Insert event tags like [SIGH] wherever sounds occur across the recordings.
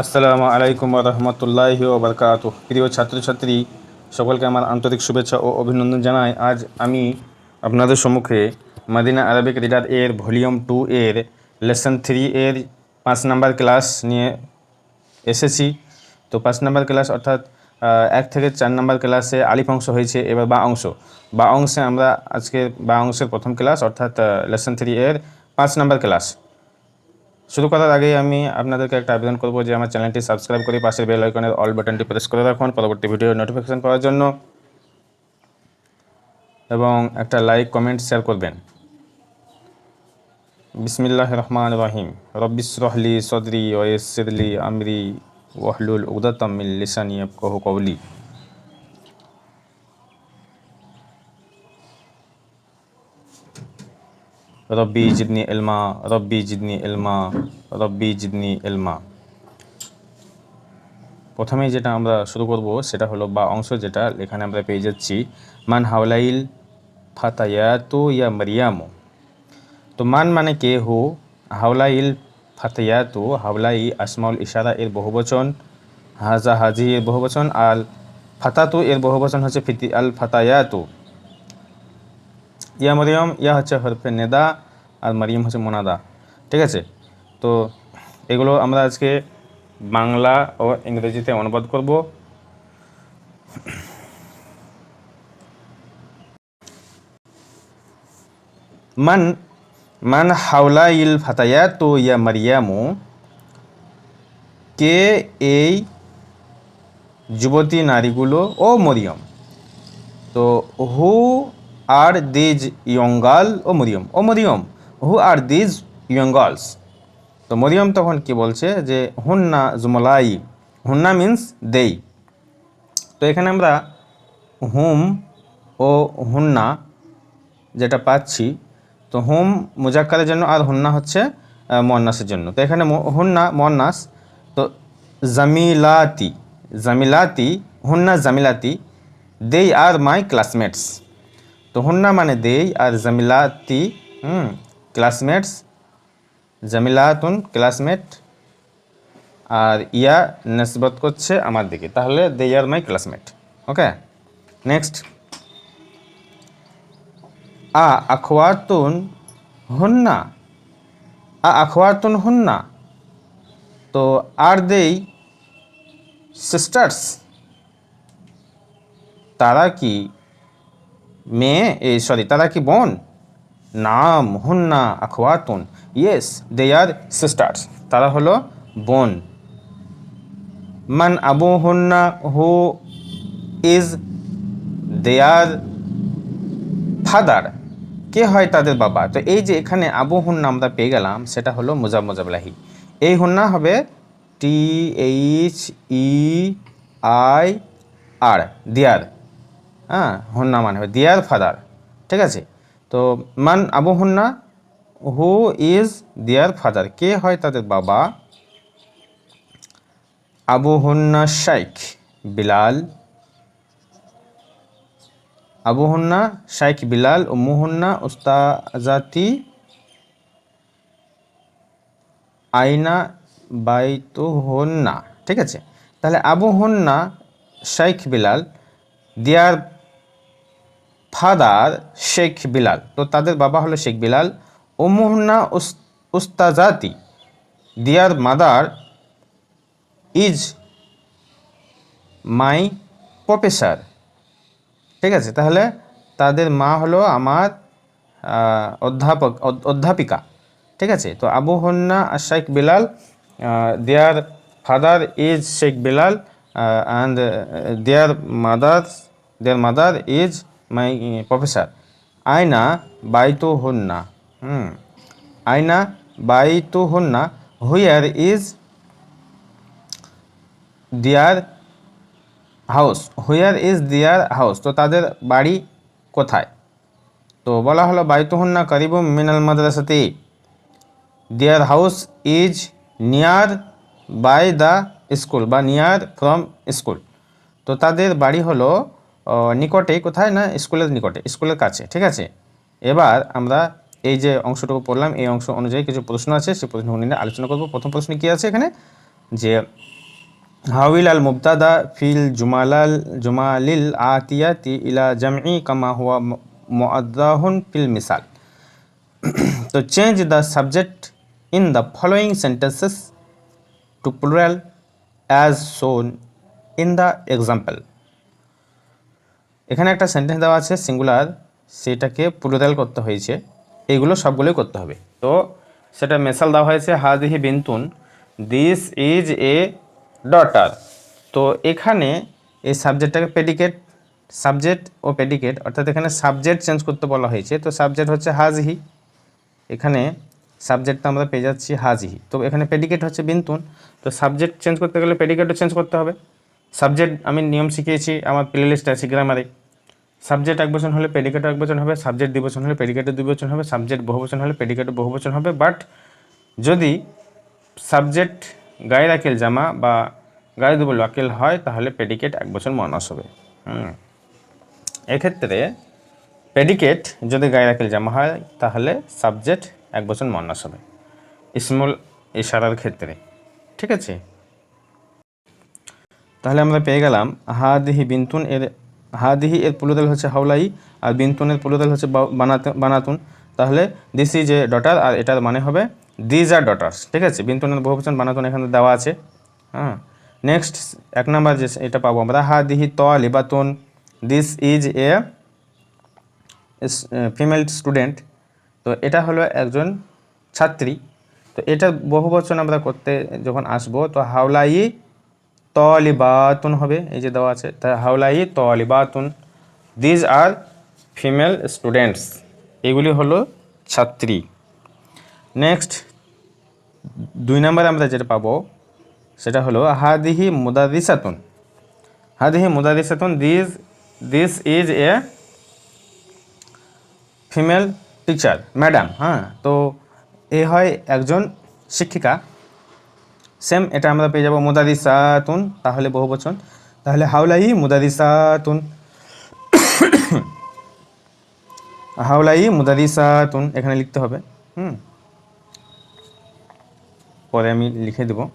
আসসালামু আলাইকুম রহমতুল্লাহ ওবরকাত প্রিয় ছাত্রছাত্রী, সকলকে আমার আন্তরিক শুভেচ্ছা ও অভিনন্দন জানাই। আজ আমি আপনাদের সম্মুখে মাদিনা আরবিক রিডার এর ভলিউম টু এর লেসন থ্রি এর পাঁচ নাম্বার ক্লাস নিয়ে এসেছি। তো পাঁচ নাম্বার ক্লাস অর্থাৎ এক থেকে চার নাম্বার ক্লাসে আলিফ অংশ হয়েছে, এবার বা অংশ। বা অংশে আমরা আজকে বা অংশের প্রথম ক্লাস অর্থাৎ লেসন থ্রি এর পাঁচ নাম্বার ক্লাস। শুরু করার আগেই আমি আপনাদেরকে একটা আবেদন করব যে আমার চ্যানেলটি সাবস্ক্রাইব করে পাশের বেল আইকনের অল বাটনটি প্রেস করে রাখুন। পরবর্তী ভিডিওর নোটিফিকেশন পাওয়ার জন্য। এবং একটা লাইক কমেন্ট শেয়ার করবেন। বিসমিল্লাহ রহমান রহিম। রব্বিস রহলি সদরি ওয়েসিরলি আমরি ওয়াহলুল উদাতামিল লিসানি কহু কৌলি রব্বি জিদনি এলমা রব্বি জিদনি এলমা রব্বি জিদনি এলমা প্রথমেই যেটা আমরা শুরু করব সেটা হলো বা অংশ যেটা, এখানে আমরা পেয়ে যাচ্ছি, মান হাওলাইল ফাতায়াতু ইয়া মারিয়ামু। তো মান মানে কে হু? হাওলাইল ফাতায়াতু, হাওলাই আসমাউল ইশারা এর বহুবচন, হাজা হাজি এর বহুবচন, আল ফাতাতু এর বহুবচন হচ্ছে ফিতি আল ফাতায়াতু। ইয়া মরিয়ম, ইয়া হচ্ছে হরফে নেদা আর মারিয়ম হচ্ছে মোনাদা। ঠিক আছে? তো এগুলো আমরা আজকে বাংলা ও ইংরেজিতে অনুবাদ করব। মান মান হাওলা ইল ফাতায়া তো ইয়া মারিয়ামু, কে এই যুবতী নারীগুলো? ও মরিয়ম। তো who are these young girl O Maryam. O Maryam who are these young girls তো মরিয়ম তখন কি বলছে যে, হুন্না জুমলাই। হুন্না মিন্স দেই তো এখানে আমরা হুম ও হুন্না যেটা পাচ্ছি, তো হুম মুজাক্কারের জন্য আর হুন্না হচ্ছে মন্নাসের জন্য। তো এখানে হুন্না মন্নাস তো জামিলাতি জামিলাতি, হুন্না জামিলাতি দেই আর মাই ক্লাসমেটস তো হুন্না মানে দেই আর জামিলাতি, হুম ক্লাসমেটস জামিলাতুন ক্লাসমেট আর ইয়া নসবত করছে আমার দিকে। তাহলে দে আর মাই ক্লাসমেট ওকে নেক্সট আ আখওয়াতুন হুন্না, আ আখওয়াতুন হুন্না। তো আর দেই সিস্টার্স তারা কি মেয়ে, এই সরি তারা কি বোন? নাম হুন্না আখওয়াতুন। ইয়েস দে আর সিস্টার্স তারা হলো বোন। মান আবু হুন্না হু ইজ দেয়ার ফাদার। কে হয় তাদের বাবা? তো এই যে এখানে আবু হুন্না আমরা পেয়ে গেলাম, সেটা হলো মুজাব মুজাবলাহি। এই হুন্না হবে টি এইচ ই আই আর, দিয়ার। হ্যাঁ হুন্না মানে হবে দিয়ার ফাদার ঠিক আছে? তো মান আবু হুন্না হু ইজ দিয়ার ফাদার কে হয় তাদের বাবা? আবু হুন্না শাইখ, বিলাল। আবু হুন্না শাইখ, বিলাল ও হুন্না, উস্তাজাতি আইনা বাইতু হুন্না ঠিক আছে? তাহলে আবু হুন্না, শাইখ, বিলাল দিয়ার ফাদার শেখ বিলাল তো তাদের বাবা হলো শেখ বিলাল উস- উস্তাজাতি। দিয়ার মাদার ইজ মাই প্রফেসর ঠিক আছে, তাহলে তাদের মা হলো আমার অধ্যাপক অধ্যাপিকা। ঠিক আছে, তো আবু হন্না Sheikh Bilal their father is Sheikh Bilal and their mother their mother is my professor আয়না বাইতু হন্না হুম আয়না বাইতু হন্না where is their house where is their house তো তাদের বাড়ি কোথায়? তো বলা হলো, বাইতুহুন্না করিব মিনাল মাদ্রাসাতে। Their house is near by the school বা নিয়ার ফ্রম স্কুল তো তাদের বাড়ি হলো নিকটে, কোথায় না? স্কুলের নিকটে, স্কুলের কাছে, ঠিক আছে? এবার আমরা এই যে অংশটুকু পড়লাম, এই অংশ অনুযায়ী কিছু প্রশ্ন আছে, সেই প্রশ্নগুলো নিয়ে আলোচনা করব। প্রথম প্রশ্ন কি আছে এখানে? যে হাউল আল মুবতাদা ফিল জুমালাল জুমালিল আতিয়াতি ইলা জামই কামা হুয়া মুআদ্দাহুন ফিল মিসাল। তো change the subject in the following sentences to plural as shown in the example এখানে একটা সেন্টেন্স দেওয়া আছে সিঙ্গুলার সেটাকে পুরোদাল করতে হয়েছে। এইগুলো সবগুলোই করতে হবে। তো সেটা মেশাল দেওয়া হয়েছে হাদিহি বিন্তুন দিস ইজ এ ডটার তো এখানে এই সাবজেক্টটাকে পেডিকেট সাবজেক্ট ও পেডিকেট অর্থাৎ এখানে সাবজেক্ট চেঞ্জ করতে বলা হয়েছে। তো সাবজেক্ট হচ্ছে হাজহি। এখানে সাবজেক্টটা আমরা পেয়ে যাচ্ছি হাজহি। তো এখানে পেডিকেট হচ্ছে বিন্তুন। তো সাবজেক্ট চেঞ্জ করতে গেলে পেডিকেটও চেঞ্জ করতে হবে। সাবজেক্ট আমি নিয়ম শিখিয়েছি, আমার প্লে লিস্ট আছে গ্রামারে সাবজেক্ট এক বচন হলে পেডিকেটও এক বচন হবে সাবজেক্ট দ্বিবচন হলে পেডিকেটও দুই হবে সাবজেক্ট বহু বচন হলে পেডিকেটও বহু বচন হবে বাট যদি সাবজেক্ট গায়ের আকেল জামা বা গায়ে দুবল আকেল হয়, তাহলে পেডিকেট এক বছর মনাস হবে। এক্ষেত্রে পেডিকেট যদি গায়ের আকেল জামা হয়, তাহলে সাবজেক্ট এক বছর মনাস হবে। স্মল ইশারার ক্ষেত্রে। ঠিক আছে? তাহলে আমরা পেয়ে গেলাম হাদিহি বিন্তুন এর হাদিহি এর পুলুদল হচ্ছে হাওলাই আর বিন্তুনের পুলুদল হচ্ছে বানাতে- বানাতুন। তাহলে দিস ইজ এ ডটার আর এটার মানে হবে দিজ আর ডটার্স ঠিক আছে? বিন্তুনের বহুবচন বানাতুন এখানে দেওয়া আছে। হ্যাঁ। নেক্সট এক নাম্বার যে এটা পাবো আমরা, হাদিহি ত লিবাতুন this is a female student তো এটা হলো একজন ছাত্রী। তো এটা বহু বচন আমরা করতে যখন আসব, তো হাওলাই তলিবাতুন হবে, এই যে দেওয়া আছে, তা হাওলাই তলিবাতুন। দিজ আর ফিমেল স্টুডেন্টস এগুলি হলো ছাত্রী। নেক্সট দুই নম্বরে আমরা যেটা পাবো, সেটা হলো হাদিহি মুদাদিসাতুন হাদিহি মুদাদিসাতুন this this is a female teacher madam হ্যাঁ তো এ হয় একজন শিক্ষিকা। সেম এটা আমরা পেয়ে যাব মুদাদিসাতুন, তাহলে বহু বচন। তাহলে হাওলাই মুদাদিসাতুন। [COUGHS] হাওলাই মুদাদিসাতুন, এখানে লিখতে হবে। হুম। পরে আমি লিখে দেব।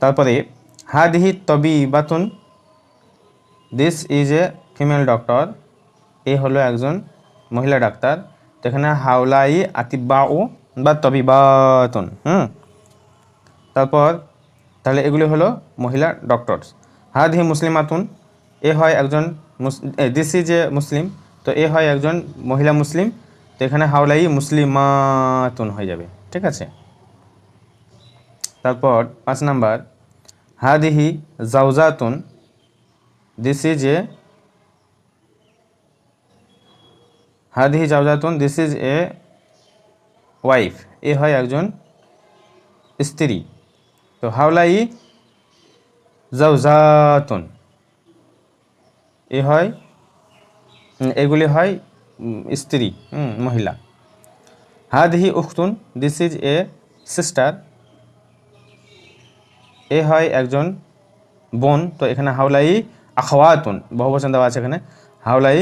তারপরে, হাদিহি তবি বাতুন this is a female doctor এ হলো একজন মহিলা ডাক্তার তো এখানে হাওলাই আতিবা ও বা তবিবাতুন। হুম। তারপর, তাহলে এগুলি হলো মহিলা ডক্টরস হাদিহি মুসলিমাতুন, এ হয় একজন দিস ইজ এ মুসলিম তো এ হয় একজন মহিলা মুসলিম, তো এখানে হাওলাই মুসলিমাতুন হয়ে যাবে, ঠিক আছে? তারপর পাঁচ নাম্বার, হাদিহি জাউজাতুন দিস ইজ এ হাদিহি জাউজাতুন দিস ইজ এ ওয়াইফ এ হয় একজন স্ত্রী। তো হাওলাই জাউজাতুন এ হয় এগুলি হয় স্ত্রী মহিলা। হাদিহি উখতুন দিস ইজ এ সিস্টার এ হয় একজন বোন, তো এখানে হাওলাই আখওয়াতুন বহু বচন দেওয়া আছে এখানে। হাওলাই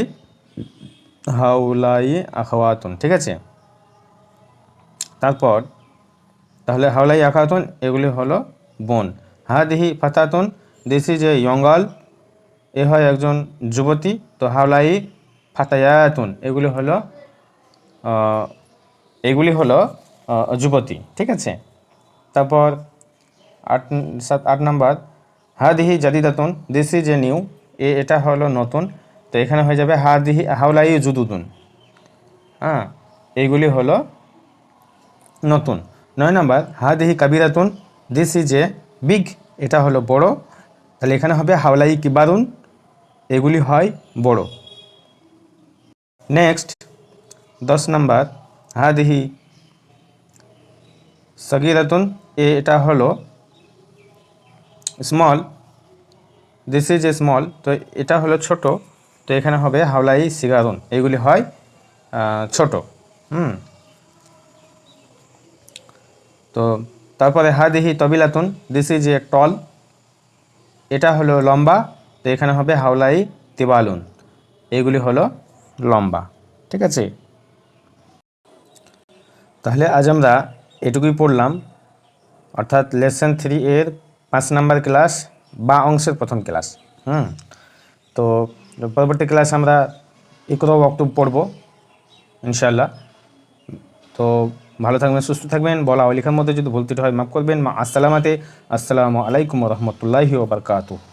হাওলাই আখওয়াতুন, ঠিক আছে? তারপর, তাহলে হাওলাই আখাতুন এগুলি হলো হাদিহি ফাতাতুন দিস ইজ এ ইয়ঙ্গাল এ হয় একজন যুবতী, তো হাওলাই ফাতায়াতুন, এগুলি হলো এগুলি হলো যুবতী, ঠিক আছে? তারপর আট, সাত, আট নাম্বার, হাদিহি জাদিদাতুন দিস ইজ এ নিউ এ, এটা হলো নতুন, তো এখানে হয়ে যাবে হাদিহি, হাওলাই জুদুদুন। হ্যাঁ এইগুলি হলো নতুন। নয় নাম্বার, হাদিহি কাবিরাতুন দিস ইজ এ বিগ এটা হলো বড়। তাহলে এখানে হবে হাওলাই কিবারুন এগুলি হয় বড়। নেক্সট দশ নাম্বার। হাদিহি সগিরাতুন এটা হলো small this is a small তো এটা হলো ছোট। তো এখানে হবে হাওলাই সিগারুন। এগুলি হয় ছোট। হুম। তো তারপরে হাদিহি তবিলাতুন দিস ইজ এ টল এটা হলো লম্বা, তো এখানে হবে হাওলাই তিবালুন এগুলি হলো লম্বা, ঠিক আছে? তাহলে আজ আমরা এটুকুই পড়লাম, অর্থাৎ লেসন থ্রি এর পাঁচ নাম্বার ক্লাস বা অংশের প্রথম ক্লাস হুম? তো পরবর্তী ক্লাস আমরা ইকরো অক্টোব পড়ব ইনশাল্লাহ তো ভালো থাকবেন, সুস্থ থাকবেন। বলা ও লেখার মধ্যে যদি ভুল হয়, মাফ করবেন। মা, আসসালামাতে। আসসালামু আলাইকুম রহমতুল্লাহি ওবরকাতুহ